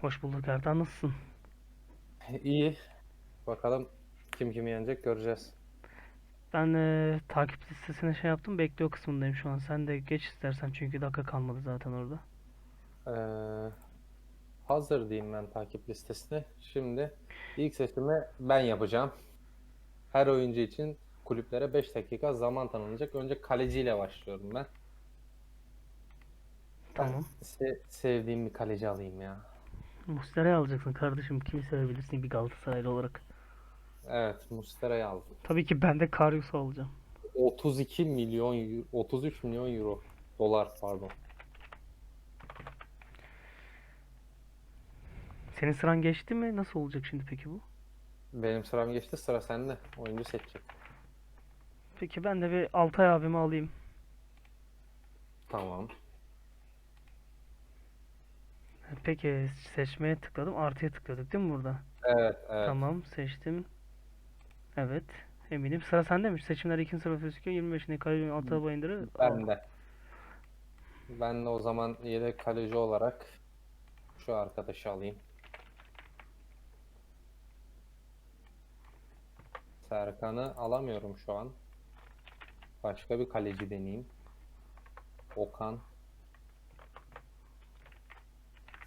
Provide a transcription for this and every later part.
Hoş bulduk Ertan nasılsın? İyi. Bakalım kim kimi yenecek göreceğiz. Ben eee, takip listesine şey yaptım bekliyor kısmındayım şu an. Sen de geç istersen çünkü dakika kalmadı zaten orada. Ee, hazır diyeyim ben takip listesine. Şimdi ilk seçimi ben yapacağım. Her oyuncu için kulüplere 5 dakika zaman tanınacak. Önce kaleciyle başlıyorum ben. Ben Tamam. se- sevdiğim bir kaleci alayım ya. Muslera'yı alacaksın kardeşim. Kimi sevebilirsin bir Galatasaraylı olarak. Evet, Muslera'yı aldım. Tabii ki ben de Karius'u alacağım. 32 milyon, euro- 33 milyon euro. Dolar pardon. Senin sıran geçti mi? Nasıl olacak şimdi peki bu? Benim sıram geçti, sıra sende. Oyuncu seçecek. Peki ben de bir Altay abimi alayım. Tamam. Peki seçmeye tıkladım. Artıya tıkladık değil mi burada? Evet, evet. Tamam seçtim. Evet. Eminim. Sıra sende mi? Seçimler ikinci sıra gözüküyor. 25'inde Kayyum Altay Bayındır'ı. Ben de. Ben de o zaman yedek kaleci olarak şu arkadaşı alayım. Serkan'ı alamıyorum şu an. Başka bir kaleci deneyeyim. Okan.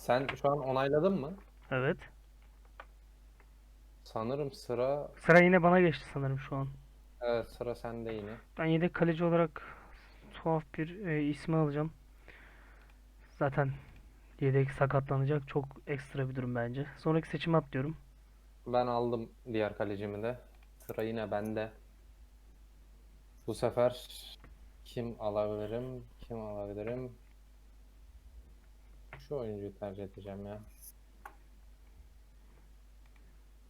Sen şu an onayladın mı? Evet. Sanırım sıra Sıra yine bana geçti sanırım şu an. evet sıra sende yine. Ben yedek kaleci olarak tuhaf bir e, ismi alacağım. Zaten yedek sakatlanacak. Çok ekstra bir durum bence. Sonraki seçimi atlıyorum. Ben aldım diğer kalecimi de. Sıra yine bende. Bu sefer kim alabilirim? Kim alabilirim? Şu oyuncuyu tercih edeceğim ya.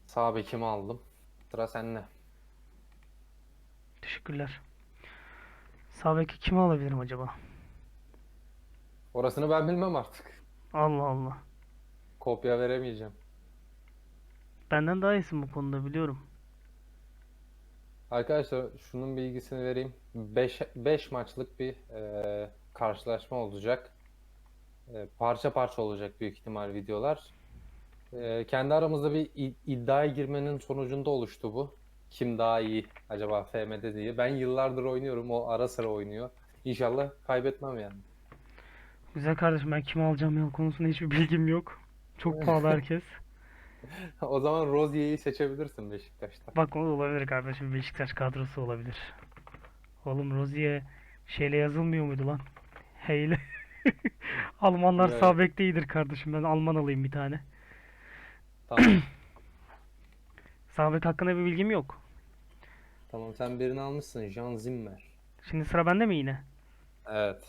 Sağ bekimi aldım. Sıra sende. Teşekkürler. Sağ beki kimi alabilirim acaba? Orasını ben bilmem artık. Allah Allah. Kopya veremeyeceğim. Benden daha iyisin bu konuda biliyorum. Arkadaşlar şunun bilgisini vereyim. 5 5 maçlık bir e, karşılaşma olacak. E, parça parça olacak büyük ihtimal videolar. E, kendi aramızda bir i- iddiaya girmenin sonucunda oluştu bu. Kim daha iyi acaba FM'de diye. Ben yıllardır oynuyorum. O ara sıra oynuyor. İnşallah kaybetmem yani. Güzel kardeşim ben kimi alacağım ya konusunda hiçbir bilgim yok. Çok pahalı herkes. O zaman Rozier'i seçebilirsin Beşiktaş'ta. Bak o da olabilir kardeşim. Beşiktaş kadrosu olabilir. Oğlum Rozier şeyle yazılmıyor muydu lan? Heyle. Almanlar Evet. sağ bekte iyidir kardeşim. Ben Alman alayım bir tane. Tamam. Sağ bek hakkında bir bilgim yok. tamam sen birini almışsın. Jean Zimmer. Şimdi sıra bende mi yine? Evet.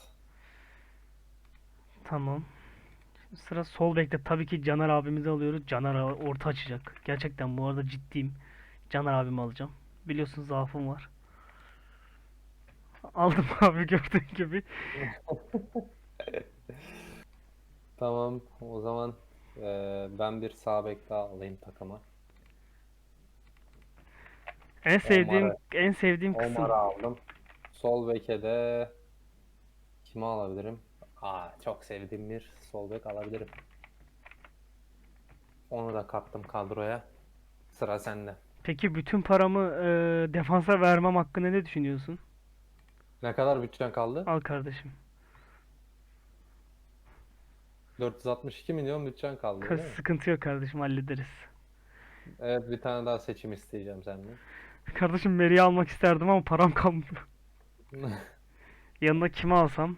Tamam. Şimdi sıra sol bekte tabii ki Caner abimizi alıyoruz. Caner abi orta açacak. Gerçekten bu arada ciddiyim. Caner abimi alacağım. Biliyorsun zaafım var. Aldım abi gördüğün gibi. Tamam, o zaman eee, ben bir sağ bek daha alayım takıma. En sevdiğim Omar'ı- en sevdiğim kısım. Omar'ı aldım. Sol beke de kimi alabilirim? Aa, çok sevdiğim bir sol bek alabilirim. Onu da kattım kadroya. Sıra sende. Peki bütün paramı e, defansa vermem hakkında ne düşünüyorsun? Ne kadar bütçen kaldı? Al kardeşim. 462 milyon bütçen kaldı Kız değil mi? sıkıntı yok kardeşim hallederiz. Evet, bir tane daha seçim isteyeceğim senden. Kardeşim Meri'yi almak isterdim ama param kalmıyor. Yanına kimi alsam?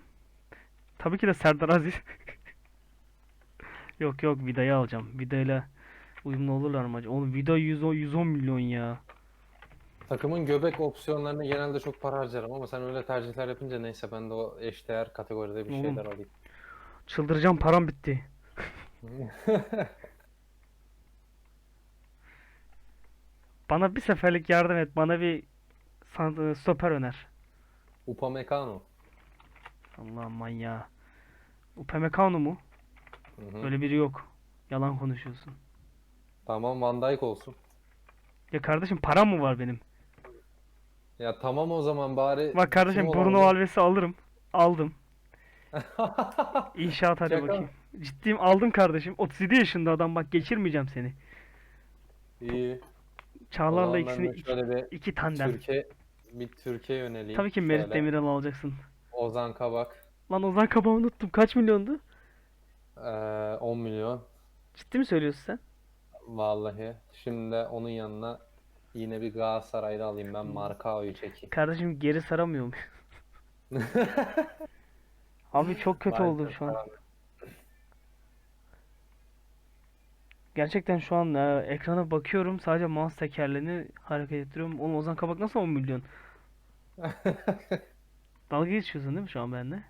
Tabii ki de Serdar Aziz. Yok yok Vida'yı alacağım. Vida'yla uyumlu olurlar mı acaba? Oğlum Vida 110, 110 milyon ya. Takımın göbek opsiyonlarına genelde çok para harcarım ama sen öyle tercihler yapınca neyse ben de o eşdeğer kategoride bir Oğlum. şeyler alayım. Çıldıracağım param bitti. Bana bir seferlik yardım et. Bana bir san- stoper öner. Upamecano. Allah manyağı. Upamecano mu? Hı hı. Öyle biri yok. Yalan konuşuyorsun. Tamam Van Dijk olsun. Ya kardeşim param mı var benim? Ya tamam o zaman bari Bak kardeşim Bruno? Alves'i alırım. Aldım. İnşaat hadi Şaka. bakayım. Ciddiyim aldım kardeşim. 37 yaşında adam bak geçirmeyeceğim seni. İyi. O Çağlar'la zaman ben ikisini de iki, şöyle bir iki tandem. Türkiye bir Türkiye yöneleyim. Tabii ki Merit Şöyle Demirel alacaksın. Ozan Kabak Lan Ozan Kabak'ı unuttum. Kaç milyondu? eee, 10 milyon. Ciddi mi söylüyorsun sen? Vallahi. Şimdi de onun yanına yine bir Galatasaraylı alayım ben Markao'yu çekeyim. Kardeşim geri saramıyor mu? Abi çok kötü oldu Maalesef şu an. Gerçekten şu an e, ekrana bakıyorum. Sadece mouse tekerleğini hareket ettiriyorum. Oğlum Ozan Kabak nasıl 10 milyon? Dalga geçiyorsun değil mi şu an benimle?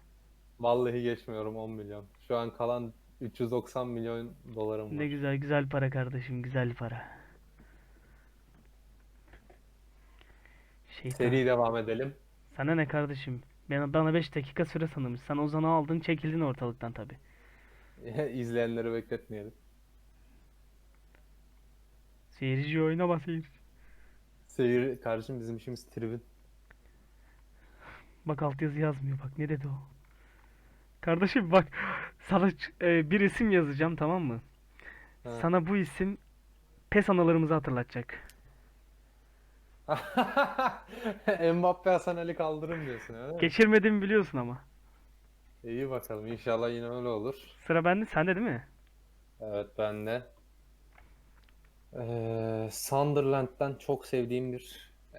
Vallahi geçmiyorum 10 milyon. Şu an kalan 390 milyon dolarım var. Ne güzel güzel para kardeşim güzel para. Şeytan. Seri devam edelim. Sana ne kardeşim? Ben, bana 5 dakika süre sanırmış. Sen Ozan'ı aldın çekildin ortalıktan tabi. İzleyenleri bekletmeyelim. Seyirci oyuna basayım. Seyir kardeşim bizim işimiz tribün. Bak altyazı yazmıyor bak ne dedi o. Kardeşim bak sana e, bir isim yazacağım tamam mı? Ha. Sana bu isim PES anılarımızı hatırlatacak. Mbappe Hasan Ali kaldırım diyorsun öyle mi? Geçirmediğimi biliyorsun ama. İyi bakalım inşallah yine öyle olur. Sıra bende sende değil mi? Evet ben de. Ee, Sunderland'den çok sevdiğim bir e,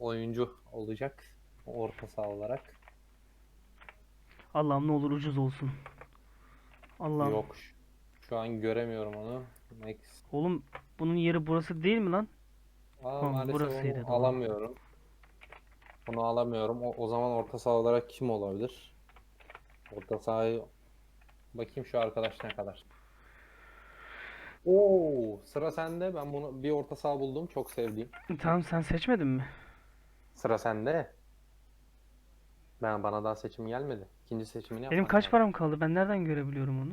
oyuncu olacak. Orta saha olarak. Allah'ım ne olur ucuz olsun. Allah'ım. Yok. Şu an göremiyorum onu. Max. Oğlum bunun yeri burası değil mi lan? Aa, Tamam, maalesef burasıydı, onu doğru. alamıyorum. Onu alamıyorum. O, o zaman orta saha olarak kim olabilir? Orta sahayı bakayım şu arkadaş ne kadar. Oo, sıra sende. Ben bunu bir orta saha buldum. Çok sevdiğim. Tamam sen seçmedin mi? Sıra sende. Ben bana daha seçim gelmedi. İkinci seçimini Benim yapman kaç lazım. param kaldı? Ben nereden görebiliyorum onu?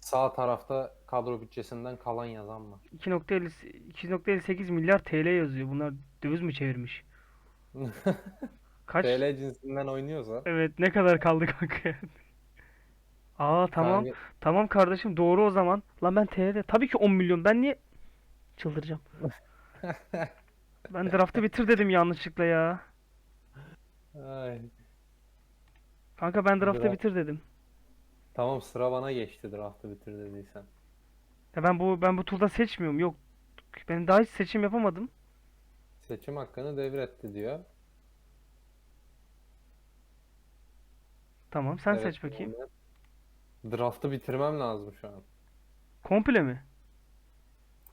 Sağ tarafta kadro bütçesinden kalan yazan var. 2.50 2.58 milyar TL yazıyor. Bunlar döviz mü çevirmiş? Kaç? TL cinsinden oynuyorsa. Evet ne kadar kaldı kanka? Aa tamam. Kanka, Tamam kardeşim doğru o zaman. Lan ben TL'de tabii ki 10 milyon. Ben niye çıldıracağım? Ben draftı bitir dedim yanlışlıkla ya. Ay. Kanka ben draftı Draft- bitir dedim. Tamam sıra bana geçti draftı bitir dediysen. Ya ben bu ben bu turda seçmiyorum. Yok. Ben daha hiç seçim yapamadım. Seçim hakkını devretti diyor. Tamam sen Evet, seç bakayım. yani Draftı bitirmem lazım şu an. Komple mi?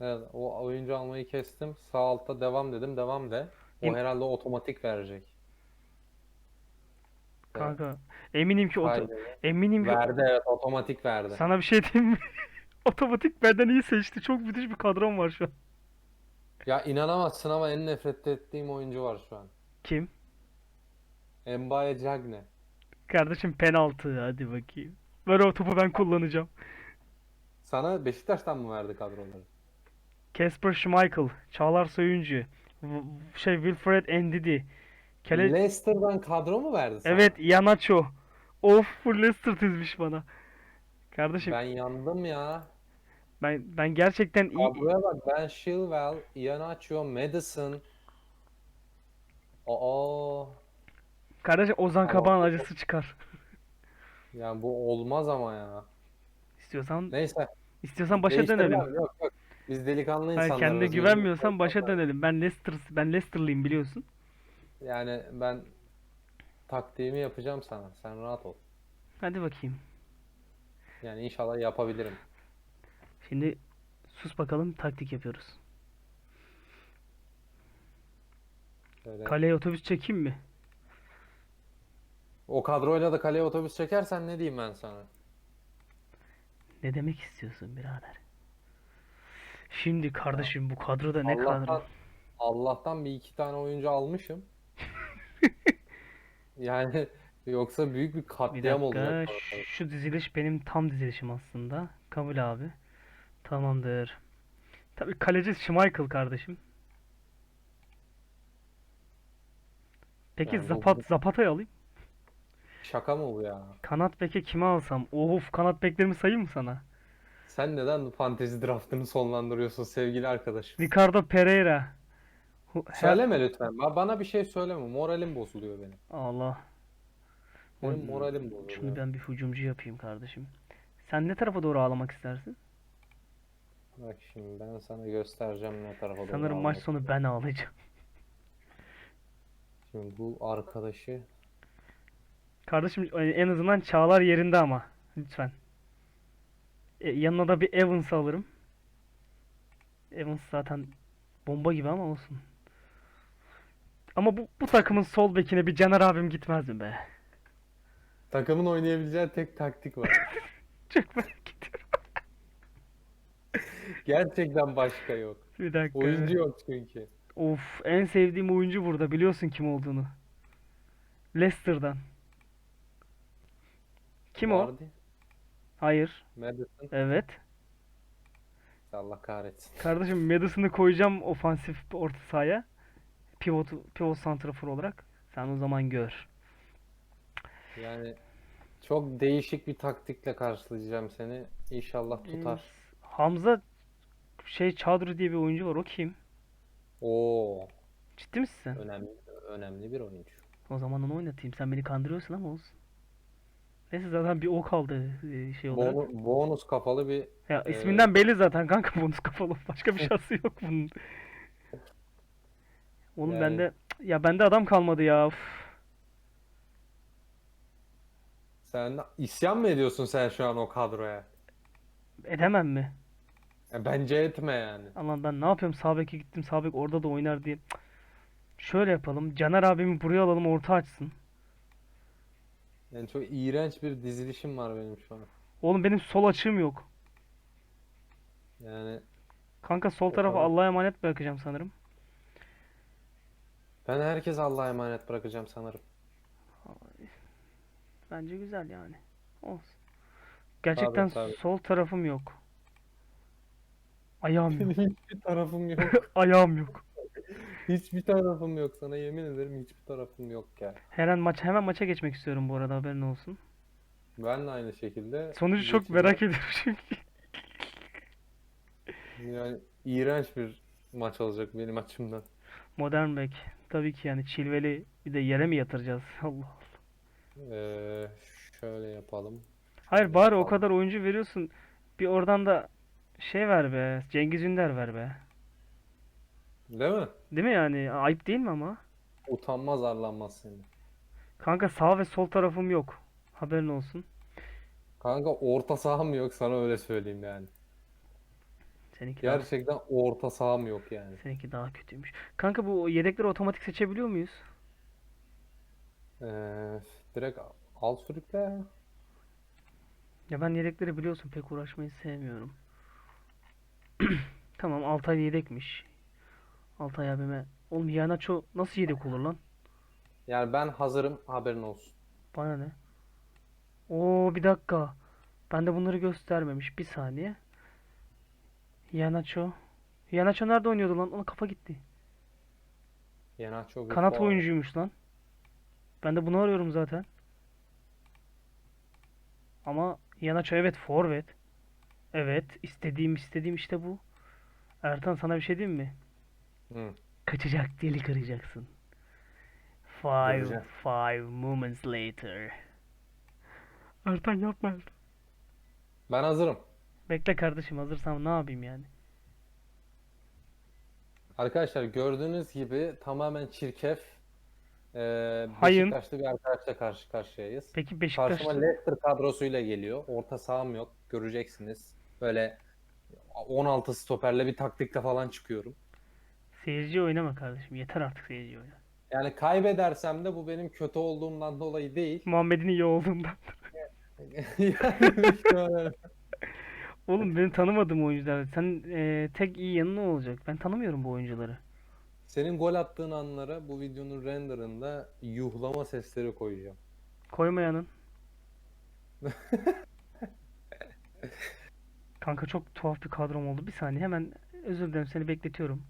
Evet, o oyuncu almayı kestim. Sağ altta devam dedim. Devam de. O İm- herhalde otomatik verecek. Evet. Kanka eminim ki oto Haydi. eminim ki Verdi evet otomatik verdi. sana bir şey diyeyim mi? Otomatik benden iyi seçti. Çok müthiş bir kadrom var şu an. Ya inanamazsın ama en nefret ettiğim oyuncu var şu an. Kim? Mbaye Cagne. Kardeşim penaltı hadi bakayım. Böyle o topu ben kullanacağım. Sana Beşiktaş'tan mı verdi kadroları? Casper Schmeichel, Çağlar Soyuncu, şey Wilfred Ndidi, Kele Leicester'dan kadro mu verdi sana? Evet Iheanacho. Of full Leicester dizmiş bana. Kardeşim Ben yandım ya. Ben ben gerçekten iyi Kadroya bak Ben Chilwell, Iheanacho, Madison. Aa, kardeşim Ozan Kabak'ın acısı çıkar. yani bu olmaz ama ya. İstiyorsan Neyse. istiyorsan başa değiştirmem. dönelim. Yok yok. Biz delikanlı Hayır, insanlarız. kendine güvenmiyorsan başa dönelim. Ben Leicester ben Leicester'lıyım biliyorsun. Yani ben taktiğimi yapacağım sana. Sen rahat ol. Hadi bakayım. Yani inşallah yapabilirim. Şimdi sus bakalım taktik yapıyoruz. Şöyle. Kaleye otobüs çekeyim mi? O kadroyla da kaleye otobüs çekersen ne diyeyim ben sana? Ne demek istiyorsun birader? Şimdi kardeşim bu kadroda ne Allah'tan kadro? Allah'tan bir iki tane oyuncu almışım. Yani yoksa büyük bir Bir katliam dakika. olacak. Şu diziliş benim tam dizilişim aslında. Kabul abi. Tamamdır. Tabii kaleci Schmeichel kardeşim. Peki Yani bu- Zapat Zapata'yı alayım. Şaka mı bu ya? Kanat beke kime alsam? Of kanat beklerimi sayayım mı sana? Sen neden fantezi draftını sonlandırıyorsun sevgili arkadaşım? Ricardo Pereira. Söyleme lütfen. Ba- Bana bir şey söyleme. Moralim bozuluyor benim. Allah. Benim moralim bozuluyor. Şunu ben bir hücumcu yapayım kardeşim. Sen ne tarafa doğru ağlamak istersin? Bak şimdi ben sana göstereceğim ne tarafa doğru Sanırım maç sonu ben ağlayacağım. Şimdi bu arkadaşı Kardeşim e, en azından Çağlar yerinde ama. Lütfen. E, yanına da bir Evans alırım. Evans zaten bomba gibi ama olsun. Ama bu, bu takımın sol bekine bir Caner abim gitmez mi be? takımın oynayabileceği tek taktik var. Çok merak ediyorum. Gerçekten başka yok. Bir dakika. Oyuncu yok çünkü. Of en sevdiğim oyuncu burada. Biliyorsun kim olduğunu. Leicester'dan. Kim o? Vardy, Hayır. Madison. Evet. Allah kahretsin. Kardeşim Madison'ı koyacağım ofansif orta sahaya. Pivot, pivot santrafor olarak. Sen o zaman gör. Yani çok değişik bir taktikle karşılayacağım seni. İnşallah tutar. Hamza şey Çadırı diye bir oyuncu var. O kim? Oo, Ciddi misin önemli önemli bir oyuncu. O zaman onu oynatayım. Sen beni kandırıyorsun ama olsun. Neyse zaten bir o kaldı e, şey olarak. Bonu- bonus kafalı bir Ya Ee, isminden belli zaten kanka bonus kafalı. Başka bir şansı yok bunun. Oğlum Yani- bende ya bende adam kalmadı ya. Uf. sen isyan mı ediyorsun sen şu an o kadroya? Edemem mi? Ya bence etme yani. Aman ben ne yapıyorum? Sağ beke gittim. Sağ bek orada da oynar diye. Cık. Şöyle yapalım. Caner abimi buraya alalım orta açsın. Yani çok iğrenç bir dizilişim var benim şu an. Oğlum benim sol açığım yok. Yani Kanka sol tarafı Bakalım. Allah'a emanet bırakacağım sanırım. ben herkes Allah'a emanet bırakacağım sanırım. Bence güzel yani. Olsun. Gerçekten tabii. sol tarafım yok. Ayağım yok. Hiçbir tarafım yok. Ayağım yok. Hiçbir tarafım yok sana yemin ederim hiçbir tarafım yok ya. Her an maç hemen maça geçmek istiyorum bu arada haberin olsun. Ben de aynı şekilde Sonucu çok merak ediyorum çünkü. Yani iğrenç bir maç olacak benim açımdan. Modern bek. Tabii ki yani Chilwell'i bir de yere mi yatıracağız? Allah. Ee, şöyle yapalım. Hayır bari o yapalım. kadar oyuncu veriyorsun. Bir oradan da şey ver be. Cengiz Ünder ver be. Değil mi? Değil mi yani? Ayıp değil mi ama? Utanmaz arlanmaz seni. Kanka sağ ve sol tarafım yok. Haberin olsun. Kanka orta saham yok sana öyle söyleyeyim yani. Seninki daha, Gerçekten orta saham yok yani. seninki daha kötüymüş. Kanka bu yedekleri otomatik seçebiliyor muyuz? Ee, direkt al sürükle ya. Ya ben yedekleri biliyorsun pek uğraşmayı sevmiyorum. Tamam Altay yedekmiş. Altay abime. Oğlum Iheanacho nasıl yedek olur lan? Yani ben hazırım haberin olsun. Bana ne? Oo bir dakika. Ben de bunları göstermemiş. Bir saniye. Iheanacho. Iheanacho nerede oynuyordu lan? Ona kafa gitti. Yenaço Kanat Gufo- oyuncuymuş lan. Ben de bunu arıyorum zaten. Ama Iheanacho evet forvet. Evet istediğim istediğim işte bu. Ertan sana bir şey diyeyim mi? Hı. Kaçacak delik arayacaksın. Five, Göreceğim. five moments later. Ertan yapma Ertan. Ben hazırım. Bekle kardeşim hazırsam ne yapayım yani? Arkadaşlar gördüğünüz gibi tamamen çirkef ee, Hayın. Beşiktaşlı bir arkadaşla karşı karşıyayız. Peki Karşıma Beşiktaşlı Leicester kadrosuyla geliyor. Orta saham yok. Göreceksiniz. Böyle 16 stoperle bir taktikle falan çıkıyorum. seyirci oynama kardeşim. Yeter artık seyirci oyna. Yani kaybedersem de bu benim kötü olduğumdan dolayı değil. Muhammed'in iyi olduğundan. Yani. Oğlum benim tanımadığım oyuncular. Sen e, tek iyi yanı ne olacak? Ben tanımıyorum bu oyuncuları. Senin gol attığın anlara bu videonun renderında yuhlama sesleri koyacağım. Koymayanın. Kanka çok tuhaf bir kadrom oldu. Bir saniye hemen özür dilerim seni bekletiyorum.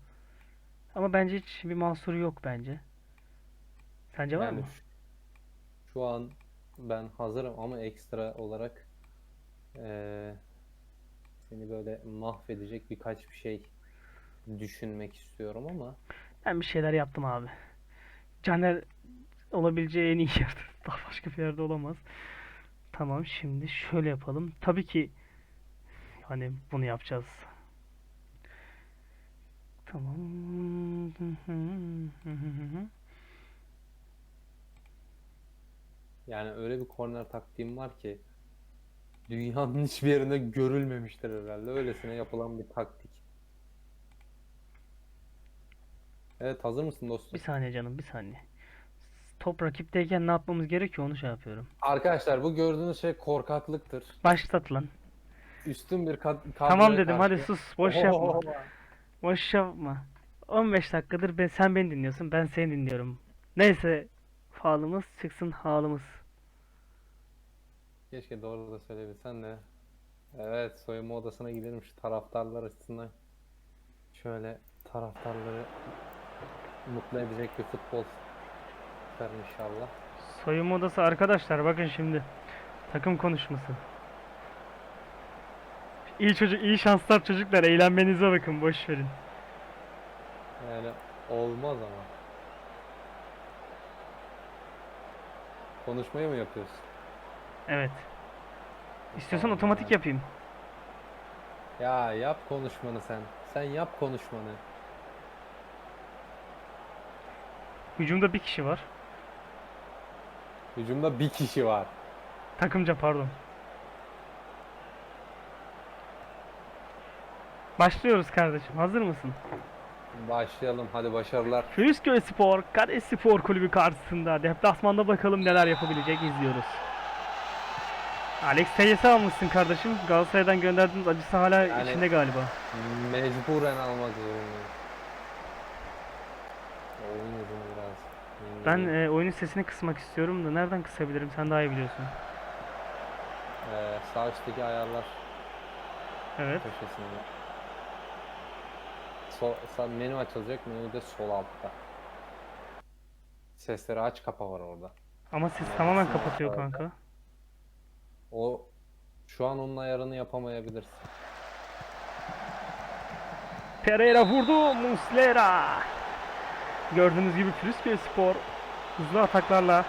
Ama bence hiç bir mahsuru yok bence. Sence var Yani mı? şu- an ben hazırım ama ekstra olarak eee, seni böyle mahvedecek birkaç bir şey düşünmek istiyorum ama Ben bir şeyler yaptım abi. Caner olabileceği en iyi yerde. Daha başka bir yerde olamaz. Tamam şimdi şöyle yapalım. Tabii ki hani bunu yapacağız. Tamam. yani öyle bir korner taktiğim var ki dünyanın hiçbir yerinde görülmemiştir herhalde. Öylesine yapılan bir taktik. Evet hazır mısın dostum? Bir saniye canım bir saniye. Top rakipteyken ne yapmamız gerekiyor onu şey yapıyorum. Arkadaşlar bu gördüğünüz şey korkaklıktır. Başlat lan. Üstün bir kad Tamam dedim hadi karşı- sus boş Oho, yapma. Boş yapma. 15 dakikadır ben, sen beni dinliyorsun ben seni dinliyorum. Neyse falımız çıksın halımız. Keşke doğru da söyleyebilsen de. Evet, soyunma odasına gidelim şu taraftarlar açısından. Şöyle taraftarları mutlu edecek bir futbol çıkar inşallah. Soyunma odası arkadaşlar bakın şimdi. Takım konuşması. İyi çocuk, iyi şanslar çocuklar. Eğlenmenize bakın boş verin. Yani olmaz ama. Konuşmayı mı yapıyorsun? Evet. İstiyorsan Tamam otomatik ya. yapayım. Ya yap konuşmanı sen. Sen yap konuşmanı. Hücumda bir kişi var. Hücumda bir kişi var. Takımca pardon. Başlıyoruz kardeşim. Hazır mısın? Başlayalım. Hadi başarılar. Fürüsköy Spor, Kale Spor Kulübü karşısında deplasmanda bakalım neler yapabilecek izliyoruz. Alex Teyes'i almışsın kardeşim. Galatasaray'dan gönderdiğiniz acısı hala Yani- içinde galiba. Mecburen almak zorundayım. Oyun uzun biraz. Ben e, oyunun sesini kısmak istiyorum da nereden kısabilirim? Sen daha iyi biliyorsun. Ee, sağ üstteki ayarlar Evet. köşesinde. Sol, sağ, menü açılacak. Menü de sol altta. Sesleri aç kapa var orada. Ama ses Evet, tamamen kapatıyor tarafta. kanka. O şu an onun ayarını yapamayabilirsin. Pereira vurdu. Muslera. Gördüğünüz gibi Fürüsköy Spor hızlı ataklarla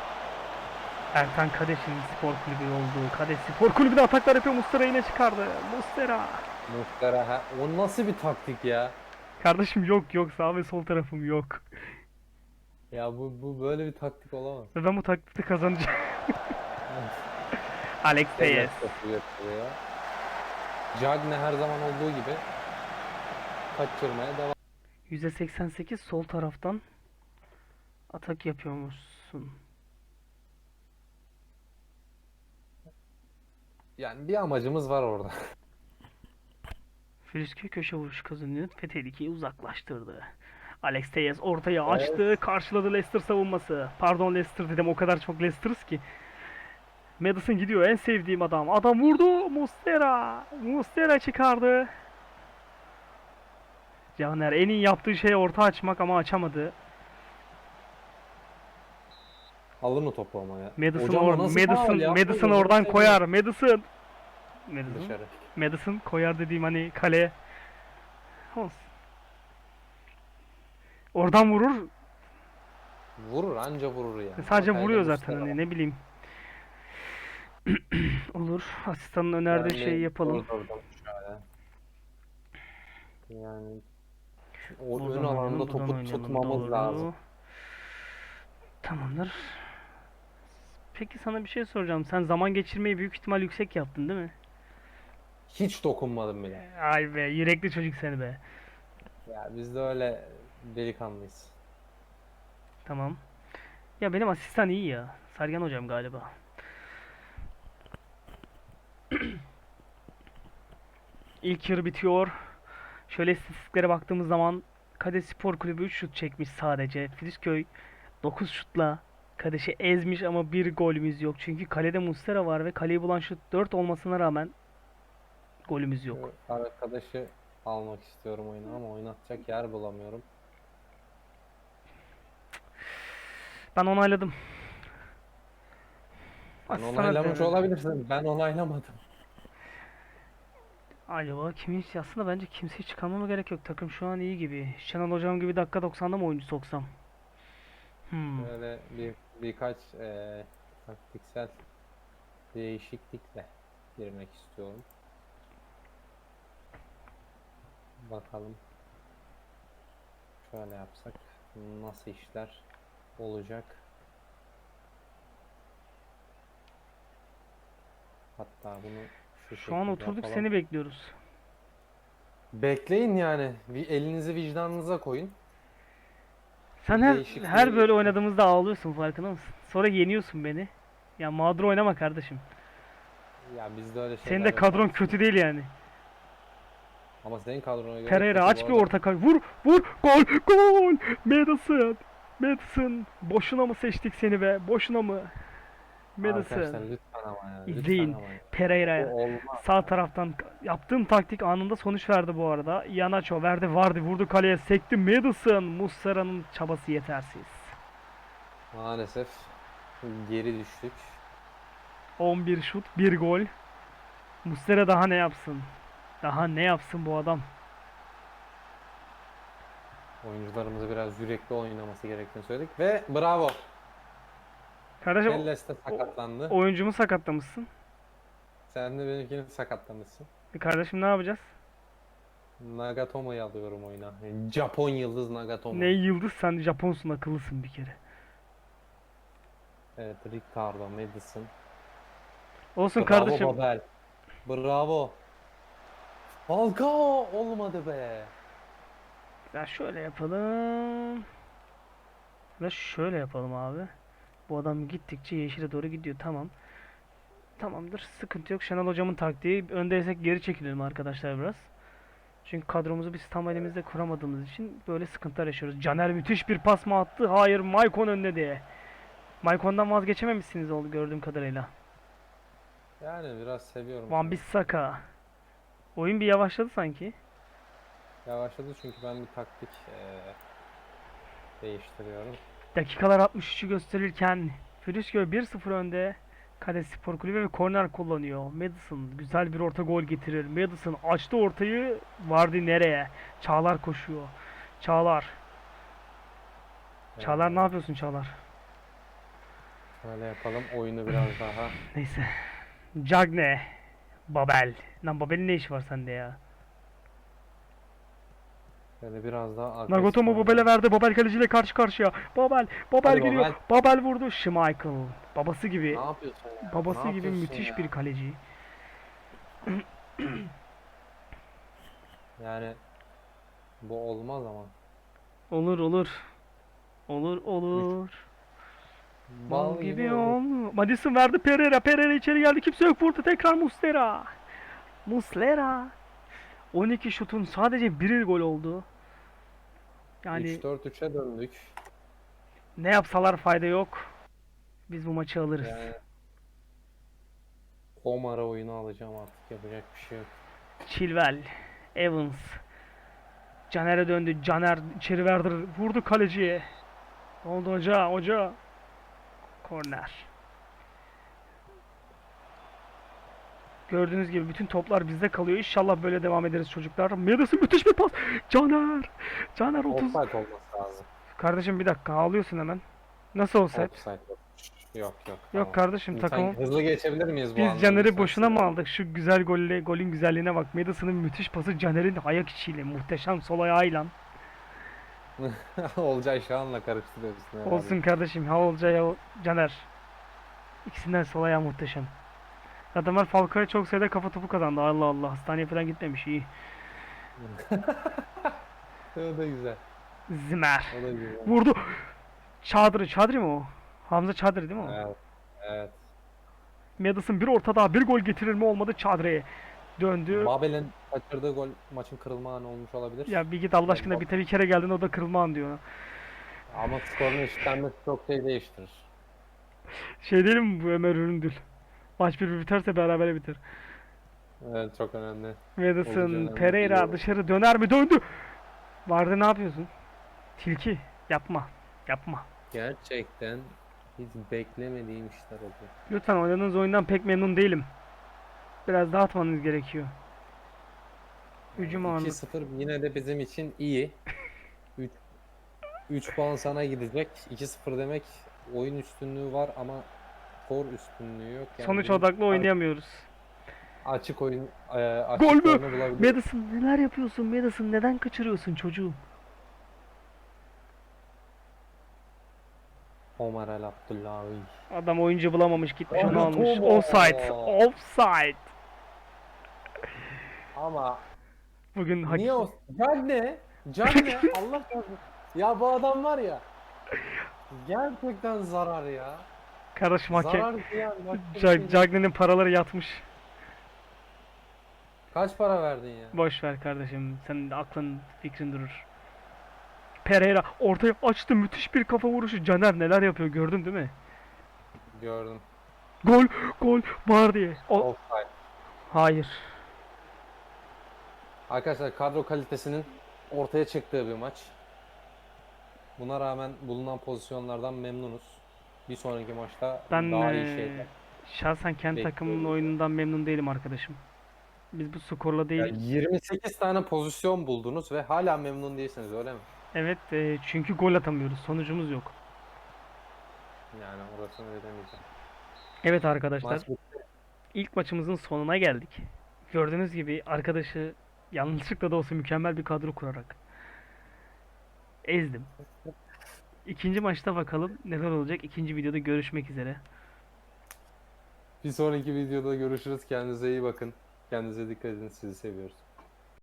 Ertan Kadeş'in spor kulübü olduğu Kadeş Spor Kulübü de ataklar yapıyor. Muslera yine çıkardı. Muslera. Muhtara ha, o nasıl bir taktik ya? Kardeşim yok yok sağ ve sol tarafım yok. Ya bu bu böyle bir taktik olamaz. Ve ben bu taktikte kazanacağım. Alex götürüyor. Cagne her zaman olduğu gibi kaçırmaya devam. %88 sol taraftan atak yapıyormuşsun. Yani bir amacımız var orada. Filiskö köşe vuruş kazanıyor ve tehlikeyi uzaklaştırdı. Alex Teyes ortaya açtı, karşıladı Leicester savunması. Pardon Leicester dedim o kadar çok Leicester'ız ki. Madison gidiyor en sevdiğim adam. Adam vurdu. Mustera. Mustera çıkardı. Caner en iyi yaptığı şey orta açmak ama açamadı. Alın o topu ama ya. Madison, or Madison? Madison oradan koyar. Madison. Madison. Dışarı. Madison koyar dediğim hani. Olsun. Oradan vurur. Vurur anca vurur yani. Sadece Hatay'da vuruyor zaten var. hani ne bileyim. Olur. Asistanın önerdiği Yani şeyi yapalım. Yani o Buradan ön alanda topu oynayalım. tutmamız Doğru. lazım. Tamamdır. Peki sana bir şey soracağım. Sen zaman geçirmeyi büyük ihtimal yüksek yaptın değil mi? Hiç dokunmadım bile. Ay be yürekli çocuk seni be. Ya biz de öyle delikanlıyız. Tamam. Ya benim asistan iyi ya. Sergen hocam galiba. İlk yarı bitiyor. Şöyle istatistiklere baktığımız zaman Kadeş Spor Kulübü 3 şut çekmiş sadece. Filizköy 9 şutla Kadeş'i ezmiş ama bir golümüz yok. Çünkü kalede Mustera var ve kaleyi bulan şut 4 olmasına rağmen golümüz yok. Arkadaşı almak istiyorum oyuna ama oynatacak yer bulamıyorum. Ben onayladım. Sen Aslan onaylamış olabilirsin. Ben onaylamadım. Acaba kimi aslında bence kimseyi çıkarmama gerek yok. Takım şu an iyi gibi. Şenol hocam gibi dakika 90'da mı oyuncu soksam? Hmm. Böyle bir birkaç eee taktiksel değişiklikle girmek istiyorum. Bakalım. Şöyle yapsak nasıl işler olacak? Hatta bunu şu Şu an şekilde oturduk yapalım. seni bekliyoruz. Bekleyin yani. Bir elinizi vicdanınıza koyun. Sen her, Değişik her bir- böyle oynadığımızda ağlıyorsun farkında mısın? Sonra yeniyorsun beni. Ya mağdur oynama kardeşim. Ya bizde öyle şeyler Senin de yok kadron kötü değil yani. Ama senin kadrona göre Pereira aç bir orta kay. Vur vur gol gol. Madison. Madison. Boşuna mı seçtik seni be? Boşuna mı? Arkadaşlar Madison. lütfen ama ya. İzleyin. Pereira'ya. Sağ taraftan yaptığım taktik anında sonuç verdi bu arada. Yanaço verdi vardı vurdu kaleye sekti Madison. Muslera'nın çabası yetersiz. Maalesef geri düştük. 11 şut 1 gol. Muslera daha ne yapsın? Daha ne yapsın bu adam? Oyuncularımıza biraz yürekli oynaması gerektiğini söyledik ve bravo. Kardeşim Kelles de sakatlandı. oyuncumu sakatlamışsın. Sen de benimkini sakatlamışsın. E kardeşim ne yapacağız? Nagatomo'yu alıyorum oyuna. Japon yıldız Nagatomo. Ne yıldız sen Japonsun akıllısın bir kere. Evet Ricardo, Madison. Olsun Bravo kardeşim. Babel. Bravo. Falcao olmadı be. Ya şöyle yapalım. Ya şöyle yapalım abi. Bu adam gittikçe yeşile doğru gidiyor. Tamam. Tamamdır. Sıkıntı yok. Şenol hocamın taktiği. Öndeysek geri çekilelim arkadaşlar biraz. Çünkü kadromuzu biz tam elimizde kuramadığımız için böyle sıkıntılar yaşıyoruz. Caner müthiş bir pas mı attı? Hayır, Maicon önde diye. Maicon'dan vazgeçememişsiniz oldu gördüğüm kadarıyla. Yani biraz seviyorum. Van. Bissaka. Oyun bir yavaşladı sanki. Yavaşladı çünkü ben bir taktik eee, değiştiriyorum. Dakikalar 63'ü gösterirken Fürüskö 1-0 önde. Kale Spor Kulübü ve korner kullanıyor. Madison güzel bir orta gol getirir. Madison açtı ortayı. Vardı nereye? Çağlar koşuyor. Çağlar. Çağlar Eee, ne yapıyorsun Çağlar? Şöyle yapalım oyunu biraz daha. Neyse. Cagne. Babel. Lan Babel'in ne işi var sende ya? Şöyle biraz daha agresif Nagatomo. Babel'e verdi. Babel kaleciyle karşı karşıya. Babel. Babel Hadi geliyor. Babel. Babel vurdu. Schmeichel. Babası gibi. Ne yapıyorsun ya? Babası Ne gibi müthiş ya? bir kaleci. Yani bu olmaz ama. Olur olur. Olur olur. Bal gibi olur. olmuyor. Madison verdi Pereira. Pereira içeri geldi. Kimse yok vurdu. Tekrar Muslera. Muslera. 12 şutun sadece biri gol oldu. Yani 3-4-3'e döndük. ne yapsalar fayda yok. Biz bu maçı alırız. Yani Omar'a oyunu alacağım artık yapacak bir şey yok. Chilwell, Evans. Caner'e döndü. Caner içeri verdi. Vurdu kaleciye. Ne oldu hoca? Hoca. Korner. Gördüğünüz gibi bütün toplar bizde kalıyor. İnşallah böyle devam ederiz çocuklar. Madison müthiş bir pas. Caner. Caner 30. Offside olması lazım. Kardeşim bir dakika ağlıyorsun hemen. Nasıl offside? Offside yok. Yok yok. Yok kardeşim takımım. hızlı geçebilir miyiz bu Biz Caner'i boşuna mı aldık? Şu güzel golle, golün güzelliğine bak. Madison'ın müthiş pası Caner'in ayak içiyle muhteşem sol ayağıyla. Olcay Şahan'la karıştırıyorsun herhalde. Olsun kardeşim. Ha Olcay ya Caner. İkisinden sol ayağı muhteşem. Adamlar Falcao'ya çok sayıda kafa topu kazandı. Allah Allah. Hastaneye falan gitmemiş. iyi. O da güzel. Zimmer. O da güzel. Vurdu. Çadırı. Çadırı mı o? Hamza Çadırı değil mi o? Evet. Evet. Madison bir orta daha bir gol getirir mi olmadı Çadırı'ya. Döndü. Babel'in kaçırdığı gol maçın kırılma anı olmuş olabilir. Ya bir git Allah aşkına bir, bir kere geldin o da kırılma an diyor. Ama skorun eşitlenmesi çok şey değiştirir. Şey değil mi bu Ömer Üründül? Maç bir biterse beraber biter. Evet çok önemli. Madison, Pereira dışarı döner mi? Döndü. Vardı ne yapıyorsun? Tilki. Yapma. Yapma. Gerçekten Hiç beklemediğim işler oldu. Lütfen oynadığınız oyundan pek memnun değilim. Biraz daha atmanız gerekiyor. Hücum ağırlık. 2-0 yine de bizim için iyi. 3 3 puan sana gidecek. 2-0 demek oyun üstünlüğü var ama skor üstünlüğü yok. Yani Sonuç odaklı oynayamıyoruz. Açık oyun e, açık Gol mü? Madison neler yapıyorsun Madison? Neden kaçırıyorsun çocuğu? Omar El Abdullahi. Adam oyuncu bulamamış gitmiş onu almış. Offside. Offside. Ama Bugün hak- niye o? Can ne? Can ne? Allah kahretsin. Ya bu adam var ya. Gerçekten zarar ya. karışma. Zarar başka bir şey değil. Cagney'in paraları yatmış. Kaç para verdin ya? Boş ver kardeşim. Senin de aklın fikrin durur. Pereira ortaya açtı müthiş bir kafa vuruşu. Caner neler yapıyor gördün değil mi? Gördüm. Gol gol var diye. O Offside. hayır. Arkadaşlar kadro kalitesinin ortaya çıktığı bir maç. Buna rağmen bulunan pozisyonlardan memnunuz. Bir sonraki maçta Ben daha iyi eee, şeyler. şahsen kendi bekliyorum. takımımın oyunundan memnun değilim arkadaşım. Biz bu skorla değil. Yani 28 tane pozisyon buldunuz ve hala memnun değilsiniz öyle mi? Evet e, çünkü gol atamıyoruz. Sonucumuz yok. Yani orasını ödemeyeceğim. Evet arkadaşlar. Maç ilk maçımızın sonuna geldik. Gördüğünüz gibi arkadaşı yanlışlıkla da olsa mükemmel bir kadro kurarak ezdim. İkinci maçta bakalım neler olacak. İkinci videoda görüşmek üzere. Bir sonraki videoda görüşürüz. Kendinize iyi bakın. Kendinize dikkat edin. Sizi seviyoruz.